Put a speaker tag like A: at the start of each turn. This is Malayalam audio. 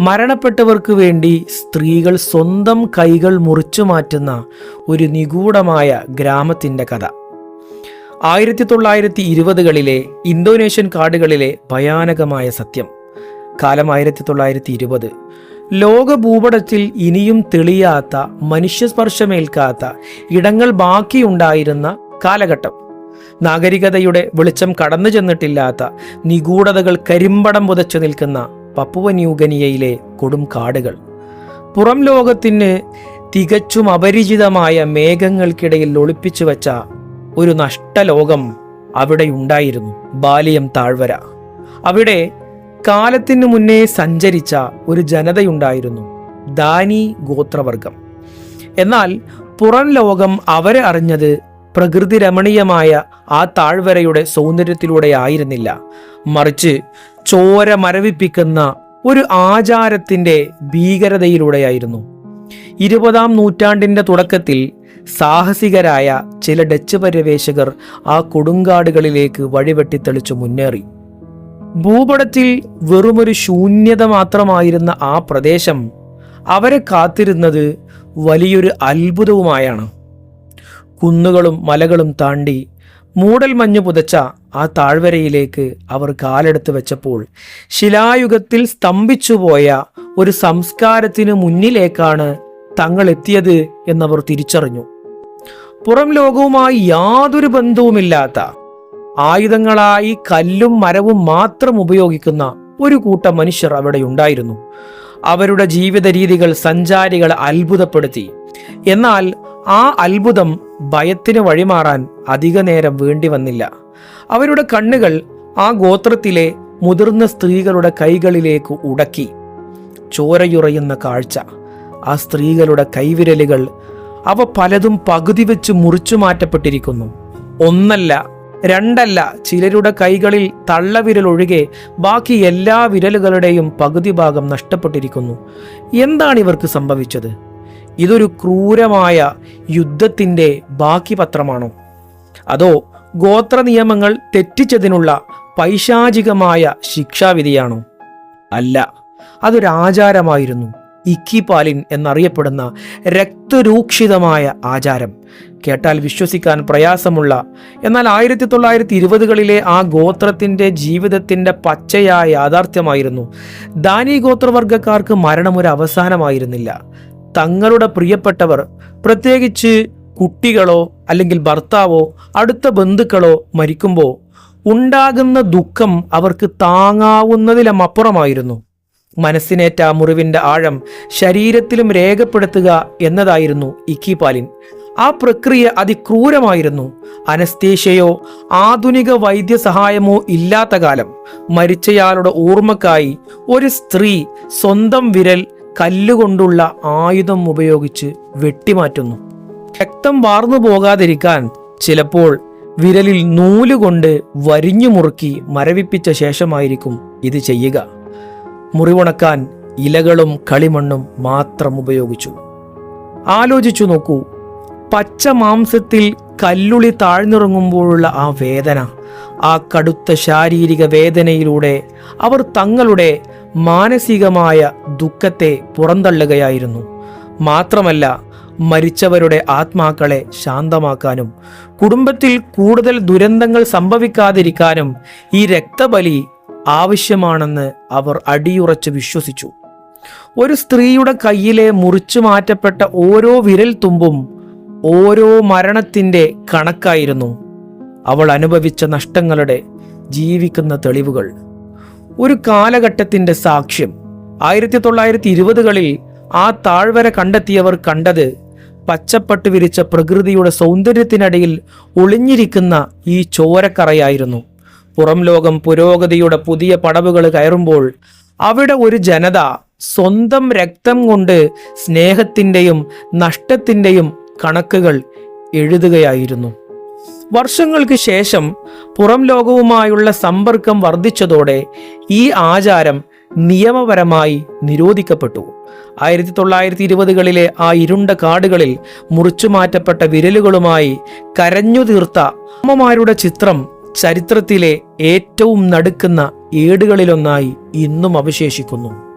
A: മരണപ്പെട്ടവർക്ക് വേണ്ടി സ്ത്രീകൾ സ്വന്തം കൈകൾ മുറിച്ചു മാറ്റുന്ന ഒരു നിഗൂഢമായ ഗ്രാമത്തിന്റെ കഥ. ആയിരത്തി തൊള്ളായിരത്തി ഇരുപതുകളിലെ ഇന്തോനേഷ്യൻ കാടുകളിലെ ഭയാനകമായ സത്യം. കാലം ആയിരത്തി തൊള്ളായിരത്തി ഇരുപത് ലോക ഭൂപടത്തിൽ ഇനിയും തെളിയാത്ത മനുഷ്യസ്പർശമേൽക്കാത്ത ഇടങ്ങൾ ബാക്കിയുണ്ടായിരുന്ന കാലഘട്ടം. നാഗരികതയുടെ വെളിച്ചം കടന്നു ചെന്നിട്ടില്ലാത്ത നിഗൂഢതകൾ കരിമ്പടം പുതച്ചു നിൽക്കുന്ന പപ്പുവ ന്യൂഗനിയയിലെ കൊടും കാടുകൾ. പുറം ലോകത്തിന് തികച്ചും അപരിചിതമായ മേഘങ്ങൾക്കിടയിൽ ഒളിപ്പിച്ചു വച്ച ഒരു നഷ്ടലോകം അവിടെ ഉണ്ടായിരുന്നു. ബാലിയം താഴ്വര. അവിടെ കാലത്തിനു മുന്നേ സഞ്ചരിച്ച ഒരു ജനതയുണ്ടായിരുന്നു. ദാനി ഗോത്രവർഗം എന്നാൽ പുറം ലോകം അവരെ അറിഞ്ഞത് പ്രകൃതി രമണീയമായ ആ താഴ്വരയുടെ സൗന്ദര്യത്തിലൂടെ ആയിരുന്നില്ല. മറിച്ച് ചോര മരവിപ്പിക്കുന്ന ഒരു ആചാരത്തിന്റെ ഭീകരതയിലൂടെയായിരുന്നു. ഇരുപതാം നൂറ്റാണ്ടിന്റെ തുടക്കത്തിൽ സാഹസികരായ ചില ഡച്ച് പര്യവേഷകർ ആ കൊടുങ്കാടുകളിലേക്ക് വഴിവെട്ടിത്തെളിച്ചു മുന്നേറി. ഭൂപടത്തിൽ വെറുമൊരു ശൂന്യത മാത്രമായിരുന്ന ആ പ്രദേശം അവരെ കാത്തിരുന്നത് വലിയൊരു അത്ഭുതവുമായാണ്. കുന്നുകളും മലകളും താണ്ടി മൂടൽ മഞ്ഞു പുതച്ച ആ താഴ്വരയിലേക്ക് അവർ കാലെടുത്ത് വെച്ചപ്പോൾ ശിലായുഗത്തിൽ സ്തംഭിച്ചുപോയ ഒരു സംസ്കാരത്തിന് മുന്നിലേക്കാണ് തങ്ങൾ എത്തിയത് എന്നവർ തിരിച്ചറിഞ്ഞു. പുറം ലോകവുമായി യാതൊരു ബന്ധവുമില്ലാത്ത ആയുധങ്ങളായി കല്ലും മരവും മാത്രം ഉപയോഗിക്കുന്ന ഒരു കൂട്ടം മനുഷ്യർ അവിടെ ഉണ്ടായിരുന്നു. അവരുടെ ജീവിത രീതികൾ സഞ്ചാരികളെ അത്ഭുതപ്പെടുത്തി. എന്നാൽ ആ അത്ഭുതം ഭയത്തിന് വഴിമാറാൻ അധിക നേരം വേണ്ടി വന്നില്ല. അവരുടെ കണ്ണുകൾ ആ ഗോത്രത്തിലെ മുതിർന്ന സ്ത്രീകളുടെ കൈകളിലേക്ക് ഉടക്കി. ചോരയുറയുന്ന കാഴ്ച ആ സ്ത്രീകളുടെ കൈവിരലുകൾ അവ പലതും പകുതി വെച്ച് മുറിച്ചു മാറ്റപ്പെട്ടിരിക്കുന്നു. ഒന്നല്ല രണ്ടല്ല ചിലരുടെ കൈകളിൽ തള്ളവിരൽ ഒഴികെ ബാക്കി എല്ലാ വിരലുകളുടെയും പകുതി ഭാഗം നഷ്ടപ്പെട്ടിരിക്കുന്നു. എന്താണ് ഇവർക്ക് സംഭവിച്ചത്? ഇതൊരു ക്രൂരമായ യുദ്ധത്തിന്റെ ബാക്കി പത്രമാണോ അതോ ഗോത്ര നിയമങ്ങൾ തെറ്റിച്ചതിനുള്ള പൈശാചികമായ ശിക്ഷാവിധിയാണോ? അല്ല അതൊരാചാരമായിരുന്നു ഇക്കിപാലിൻ എന്നറിയപ്പെടുന്ന രക്തരൂക്ഷിതമായ ആചാരം. കേട്ടാൽ വിശ്വസിക്കാൻ പ്രയാസമുള്ള എന്നാൽ ആയിരത്തി തൊള്ളായിരത്തി ഇരുപതുകളിലെ ആ ഗോത്രത്തിന്റെ ജീവിതത്തിന്റെ പച്ചയായ യാഥാർത്ഥ്യമായിരുന്നു. ദാനി ഗോത്രവർഗക്കാർക്ക് മരണം ഒരു അവസാനമായിരുന്നില്ല. തങ്ങളുടെ പ്രിയപ്പെട്ടവർ പ്രത്യേകിച്ച് കുട്ടികളോ അല്ലെങ്കിൽ ഭർത്താവോ അടുത്ത ബന്ധുക്കളോ മരിക്കുമ്പോൾ ഉണ്ടാകുന്ന ദുഃഖം അവർക്ക് താങ്ങാവുന്നതിലും അപ്പുറമായിരുന്നു മനസ്സിനേറ്റ ആ മുറിവിന്റെ ആഴം ശരീരത്തിലും രേഖപ്പെടുത്തുക എന്നതായിരുന്നു ഇക്കിപാലിൻ ആ പ്രക്രിയ അതിക്രൂരമായിരുന്നു. അനസ്തേഷ്യയോ ആധുനിക വൈദ്യസഹായമോ ഇല്ലാത്ത കാലം മരിച്ചയാളുടെ ഓർമ്മക്കായി ഒരു സ്ത്രീ സ്വന്തം വിരൽ കല്ലുകൊണ്ടുള്ള ആയുധം ഉപയോഗിച്ച് വെട്ടിമാറ്റുന്നു. രക്തം വാർന്നു പോകാതിരിക്കാൻ ചിലപ്പോൾ വിരലിൽ നൂലുകൊണ്ട് വരിഞ്ഞു മുറുക്കി മരവിപ്പിച്ച ശേഷമായിരിക്കും ഇത് ചെയ്യുക. മുറിവുണക്കാൻ ഇലകളും കളിമണ്ണും മാത്രം ഉപയോഗിച്ചു. ആലോചിച്ചു നോക്കൂ. പച്ച മാംസത്തിൽ കല്ലുളി താഴ്ന്നിറങ്ങുമ്പോഴുള്ള ആ വേദന ആ കടുത്ത ശാരീരിക വേദനയിലൂടെ അവർ തങ്ങളുടെ മാനസികമായ ദുഃഖത്തെ പുറന്തള്ളുകയായിരുന്നു. മാത്രമല്ല മരിച്ചവരുടെ ആത്മാക്കളെ ശാന്തമാക്കാനും കുടുംബത്തിൽ കൂടുതൽ ദുരന്തങ്ങൾ സംഭവിക്കാതിരിക്കാനും ഈ രക്തബലി ആവശ്യമാണെന്ന് അവർ അടിയുറച്ച് വിശ്വസിച്ചു. ഒരു സ്ത്രീയുടെ കയ്യിലെ മുറിച്ചു മാറ്റപ്പെട്ട ഓരോ വിരൽ തുമ്പും ഓരോ മരണത്തിന്റെ കണക്കായിരുന്നു അവൾ അനുഭവിച്ച നഷ്ടങ്ങളുടെ ജീവിക്കുന്ന തെളിവുകൾ. ഒരു കാലഘട്ടത്തിന്റെ സാക്ഷ്യം. ആയിരത്തി തൊള്ളായിരത്തി ഇരുപതുകളിൽ ആ താഴ്വര കണ്ടെത്തിയവർ കണ്ടത് പച്ചപ്പട്ട് വിരിച്ച പ്രകൃതിയുടെ സൗന്ദര്യത്തിനിടയിൽ ഒളിഞ്ഞിരിക്കുന്ന ഈ ചോരക്കറയായിരുന്നു. പുറം ലോകം പുരോഗതിയുടെ പുതിയ പടവുകൾ കയറുമ്പോൾ അവിടെ ഒരു ജനത സ്വന്തം രക്തം കൊണ്ട് സ്നേഹത്തിന്റെയും നഷ്ടത്തിന്റെയും കണക്കുകൾ എഴുതുകയായിരുന്നു. വർഷങ്ങൾക്ക് ശേഷം പുറം ലോകവുമായുള്ള സമ്പർക്കം വർദ്ധിച്ചതോടെ ഈ ആചാരം നിയമപരമായി നിരോധിക്കപ്പെട്ടു. ആയിരത്തി തൊള്ളായിരത്തി ഇരുപതുകളിലെ ആ ഇരുണ്ട കാടുകളിൽ മുറിച്ചുമാറ്റപ്പെട്ട വിരലുകളുമായി കരഞ്ഞു തീർത്ത അമ്മമാരുടെ ചിത്രം ചരിത്രത്തിലെ ഏറ്റവും നടുക്കുന്ന ഏടുകളിലൊന്നായി ഇന്നും അവശേഷിക്കുന്നു.